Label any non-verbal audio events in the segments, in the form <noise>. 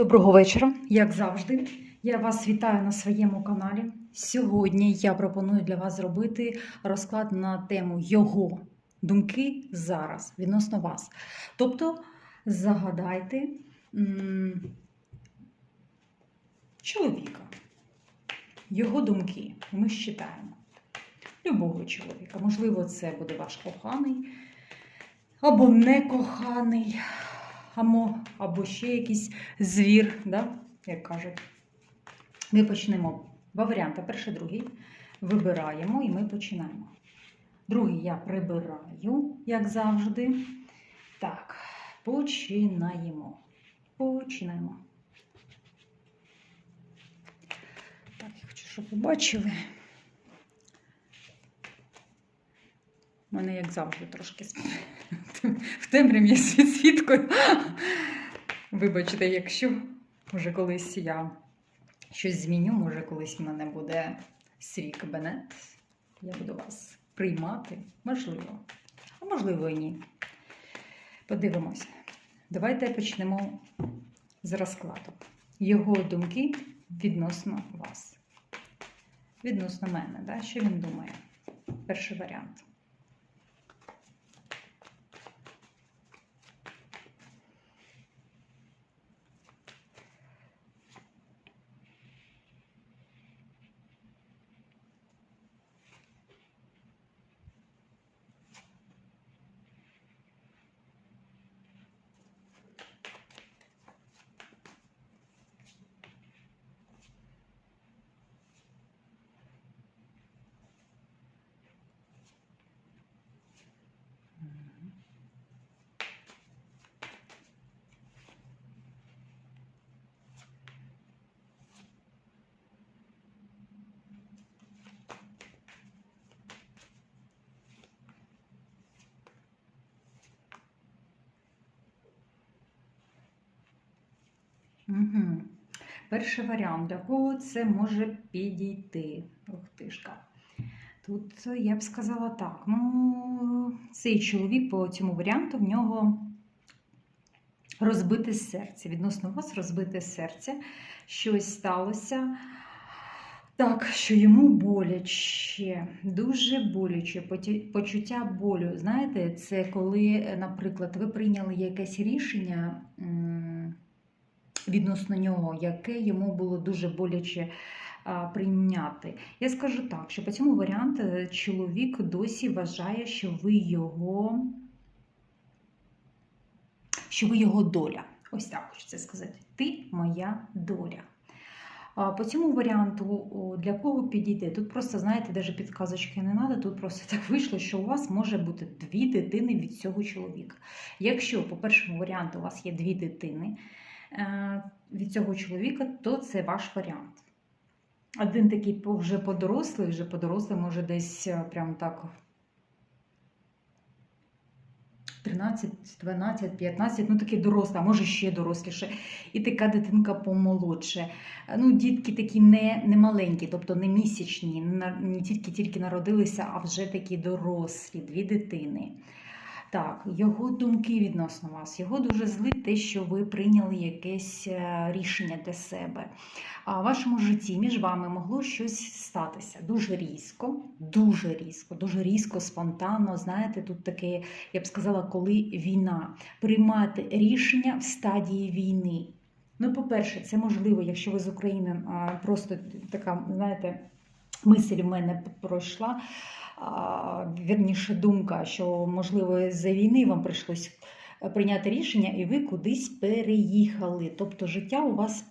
Доброго вечора, як завжди. Я вас вітаю на своєму каналі. Сьогодні я пропоную для вас зробити розклад на тему його думки зараз відносно вас. Тобто загадайте чоловіка, його думки. Ми считаємо. Любого чоловіка. Можливо, це буде ваш коханий або некоханий, або, або ще якийсь звір, да? як кажуть. Ми почнемо два варіанти. Перший, другий. Вибираємо і ми починаємо. Другий я прибираю, як завжди. Так, починаємо. Починаємо. Так, я хочу, щоб ви бачили. У мене, як завжди, трошки в темряві з підсвіткою. Вибачте, якщо може колись я щось зміню, може колись в мене буде свій кабінет. Я буду вас приймати. Можливо. А можливо і ні. Подивимося. Давайте почнемо з розкладу. Його думки відносно вас. Відносно мене. Да? Що він думає? Перший варіант. Угу. Перший варіант, для кого це може підійти. Ух тишка. Тут я б сказала так: ну, цей чоловік по цьому варіанту в нього розбите серце. Відносно вас розбите серце. Щось сталося. Так, що йому боляче, дуже боляче, почуття болю. Знаєте, це коли, наприклад, ви прийняли якесь рішення. Відносно нього, яке йому було дуже боляче прийняти. Я скажу так, що по цьому варіанту е, чоловік досі вважає, що ви його, що ви його доля. Ось так хочеться сказати. Ти моя доля. По цьому варіанту для кого підійде? Тут просто, знаєте, навіть підказочки не треба, тут просто <laughs> так вийшло, що у вас може бути дві дитини від цього чоловіка. Якщо по першому варіанту у вас є дві дитини, від цього чоловіка, то це ваш варіант. Один такий вже подорослий, вже подорослий, може десь е, прям так 13, 12, 15, ну такий дорослий, а може ще доросліше. І така дитинка помолодше. Е, Ну, дітки такі не, не маленькі, тобто не місячні, не не тільки тільки народилися, а вже такі дорослі, дві дитини. Так, його думки відносно вас. Його дуже злить те, що ви прийняли якесь е, рішення для себе. А в вашому житті між вами могло щось статися дуже різко, дуже різко, дуже різко, спонтанно. Знаєте, тут таке, я б сказала, коли війна. Приймати рішення в стадії війни. Ну, по-перше, це можливо, якщо ви з України просто така, знаєте, мисль в мене пройшла вірніше думка, що можливо з-за війни вам прийшлось прийняти рішення, і ви кудись переїхали. Тобто життя у вас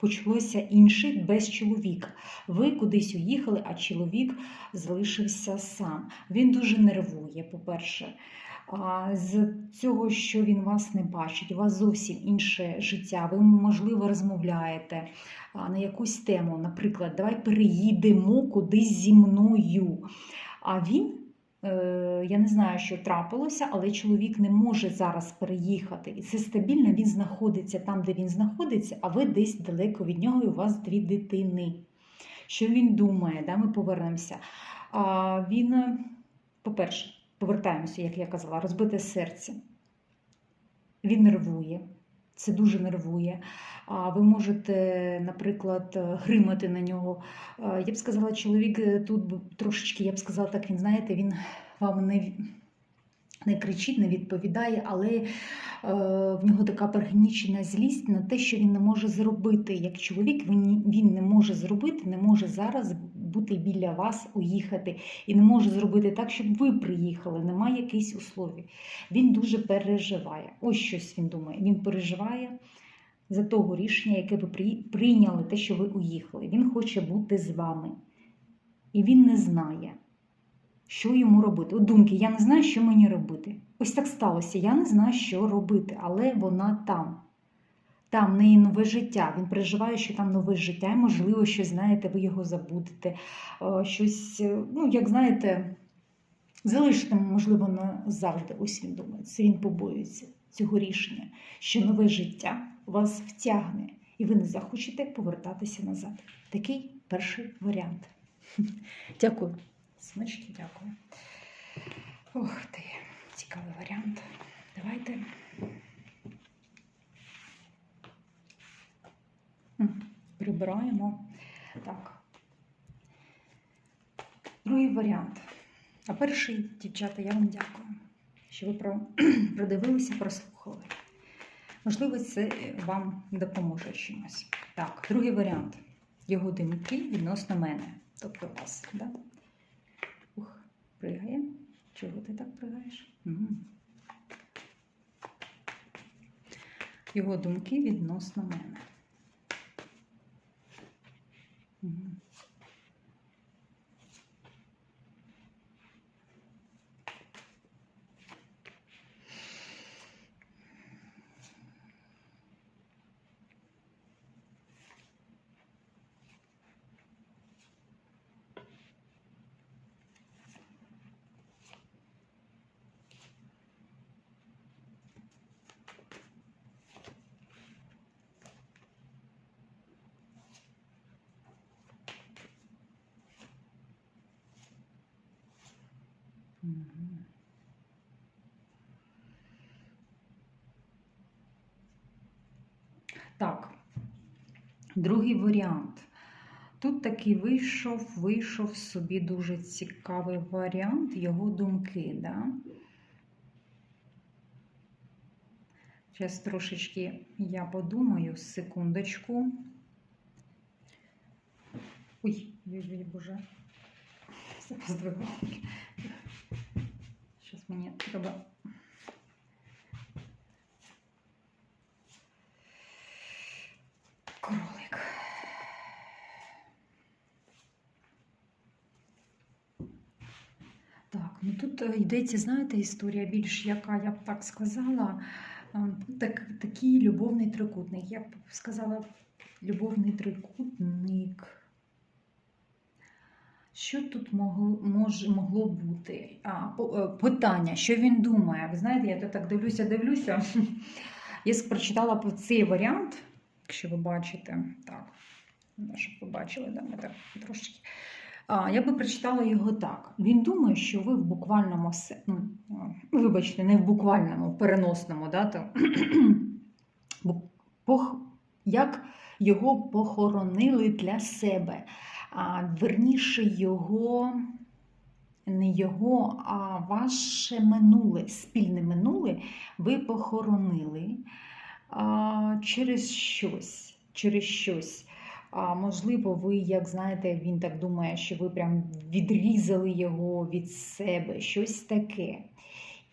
почалося інше без чоловіка. Ви кудись уїхали, а чоловік залишився сам. Він дуже нервує, по-перше. З цього, що він вас не бачить, у вас зовсім інше життя. Ви, можливо, розмовляєте на якусь тему. Наприклад, давай переїдемо кудись зі мною. А він, е, я не знаю, що трапилося, але чоловік не може зараз переїхати. І це стабільно, він знаходиться там, де він знаходиться, а ви десь далеко від нього, і у вас дві дитини. Що він думає? Да? Ми повернемося. А, він, е, по-перше, повертаємося, як я казала, розбите серце. Він нервує. Це дуже нервує. А ви можете, наприклад, е, гримати на нього. Е, Я б сказала, чоловік е, тут трошечки, я б сказала так, він знаєте, він вам не, не кричить, не відповідає, але е, в нього така перегнічена злість на те, що він не може зробити. Як чоловік, він, він не може зробити, не може зараз бути біля вас, уїхати, і не може зробити так, щоб ви приїхали. Немає якихось условій. Він дуже переживає. Ось щось він думає. Він переживає за того рішення, яке ви прийняли, те, що ви уїхали. Він хоче бути з вами. І він не знає, що йому робити. От думки, я не знаю, що мені робити. Ось так сталося. Я не знаю, що робити, але вона там. Там в неї нове життя. Він переживає, що там нове життя, і можливо, що знаєте, ви його забудете. Е, Щось, е, ну, як знаєте, залишите, можливо, назавжди. Ось він думає. Це він побоюється цього рішення, що нове життя вас втягне, і ви не захочете повертатися назад. Такий перший варіант. Дякую. Смачки, дякую. Ох ти, цікавий варіант. Давайте. Прибираємо. Так. Другий варіант. А перший, дівчата, я вам дякую, що ви про- <clears throat> продивилися, прослухали. Можливо, це вам допоможе чимось. Так, другий варіант. Його думки відносно мене. Тобто вас. Да? Пригає. Чого ти так пригаєш? Його думки відносно мене. Мгм. Так, другий варіант. Тут таки вийшов, вийшов собі дуже цікавий варіант, його думки. Да? Зараз трошечки я подумаю, секундочку. Ой, ой, боже. Запоздвигала. Зараз мені треба. Кролик. Так, ну тут е, йдеться, знаєте, історія більш яка, я б так сказала, е, так, такий любовний трикутник. Я б сказала, любовний трикутник. Що тут могло, мож, могло бути? А, е, питання, що він думає? Ви знаєте, я то так дивлюся, дивлюся. Я прочитала про цей варіант, якщо ви бачите. Так, ну, щоб ви бачили, да, ми так трошечки. А, я би прочитала його так. Він думає, що ви в буквальному ну, вибачте, не в буквальному, в переносному, да, то, <clears throat> як його похоронили для себе. А, верніше його, не його, а ваше минуле, спільне минуле ви похоронили а, через щось. Через щось. А можливо, ви, як знаєте, він так думає, що ви прям відрізали його від себе, щось таке.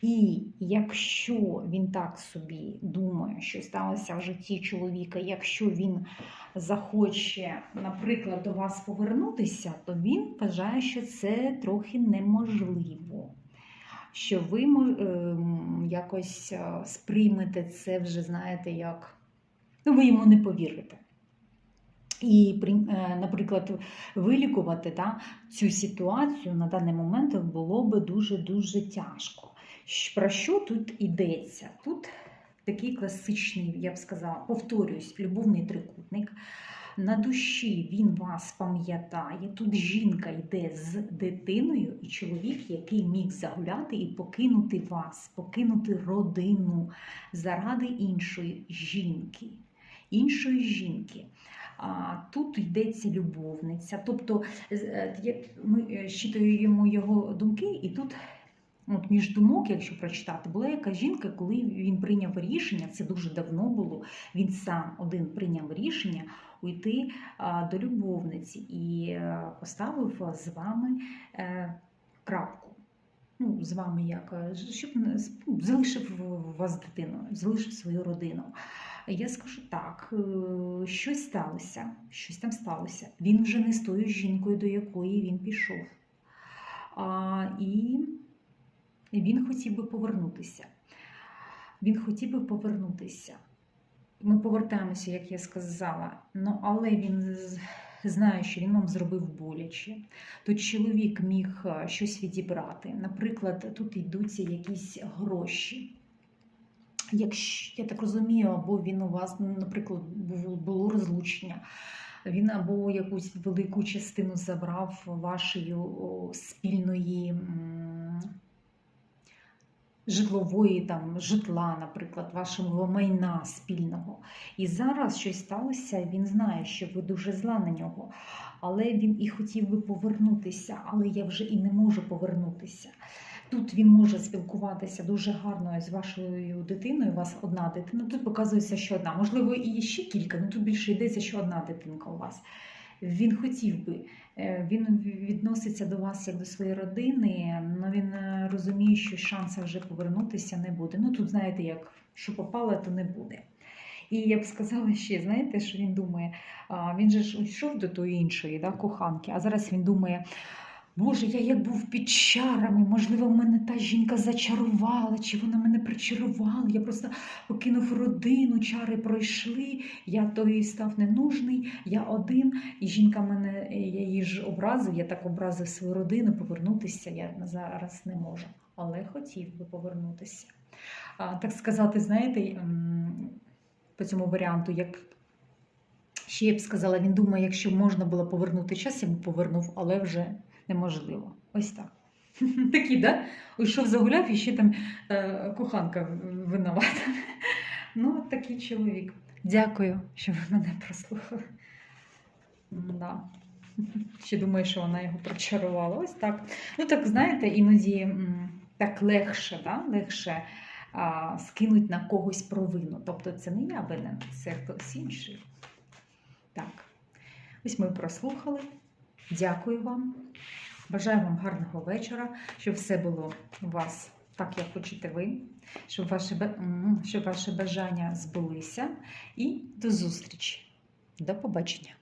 І якщо він так собі думає, що сталося в житті чоловіка, якщо він захоче, наприклад, до вас повернутися, то він вважає, що це трохи неможливо. Що ви ем, якось е, сприймете це вже, знаєте, як ну, ви йому не повірите. І, е, наприклад, вилікувати та, цю ситуацію на даний момент було би дуже-дуже тяжко. Про що тут йдеться? Тут такий класичний, я б сказала, повторююсь, любовний трикутник. на душі він вас пам'ятає. Тут жінка йде з дитиною, і чоловік, який міг загуляти і покинути вас, покинути родину заради іншої жінки. Іншої жінки. А, тут йдеться любовниця. Тобто е, ми е, щитуємо його думки, і тут. От між думок, якщо прочитати, була яка жінка, коли він прийняв рішення, це дуже давно було. Він сам один прийняв рішення уйти до любовниці і е, поставив з вами е, крапку. Ну, з вами як, е, щоб ну, залишив вас дитину, залишив свою родину. Я скажу так, щось сталося, щось там сталося. Він вже не з тою жінкою, до якої він пішов. А, і він хотів би повернутися. Він хотів би повернутися. Ми повертаємося, як я сказала, ну, але він знає, що він вам зробив боляче. Тут чоловік міг е, щось відібрати. Наприклад, тут йдуться якісь гроші. Якщо я так розумію, або він у вас, ну, наприклад, було розлучення, він або якусь велику частину забрав вашої спільної. Житлової там житла, наприклад, вашого майна спільного. І зараз щось сталося, він знає, що ви дуже зла на нього, але він і хотів би повернутися, але я вже і не можу повернутися. Тут він може спілкуватися дуже гарно з вашою дитиною. У вас одна дитина. Тут показується, що одна. Можливо, і ще кілька, але тут більше йдеться, що одна дитинка у вас. Він хотів би, е, він відноситься до вас як до своєї родини, але він е, розуміє, що шанса вже повернутися не буде. Ну тут, знаєте, як що попало, то не буде. І я б сказала ще, знаєте, що він думає, він же ж йшов до тої іншої да, коханки, а зараз він думає. Боже, я як був під чарами, можливо, мене та жінка зачарувала, чи вона мене причарувала. Я просто покинув родину, чари пройшли, я той став ненужний, я один, і жінка мене, я її ж образив, я так образив свою родину, повернутися я зараз не можу. Але хотів би повернутися. А, так сказати, знаєте, по цьому варіанту, як ще я б сказала, він думає, якщо можна було повернути час, я б повернув, але вже неможливо. Ось так. <laughs> Такі, да? Уйшов загуляв і ще там е, коханка винувата. <laughs> Ну, от такий чоловік. Дякую, що ви мене прослухали. Да. <laughs> Ще думаю, що вона його прочарувала. Ось так. Ну, так, знаєте, іноді так легше, да? легше а, скинуть на когось провину. Тобто це не я винен, це хтось інший. Так, ось ми прослухали. Дякую вам. Бажаю вам гарного вечора, щоб все було у вас так, як хочете ви, щоб ваші, щоб ваші бажання збулися. І до зустрічі. До побачення.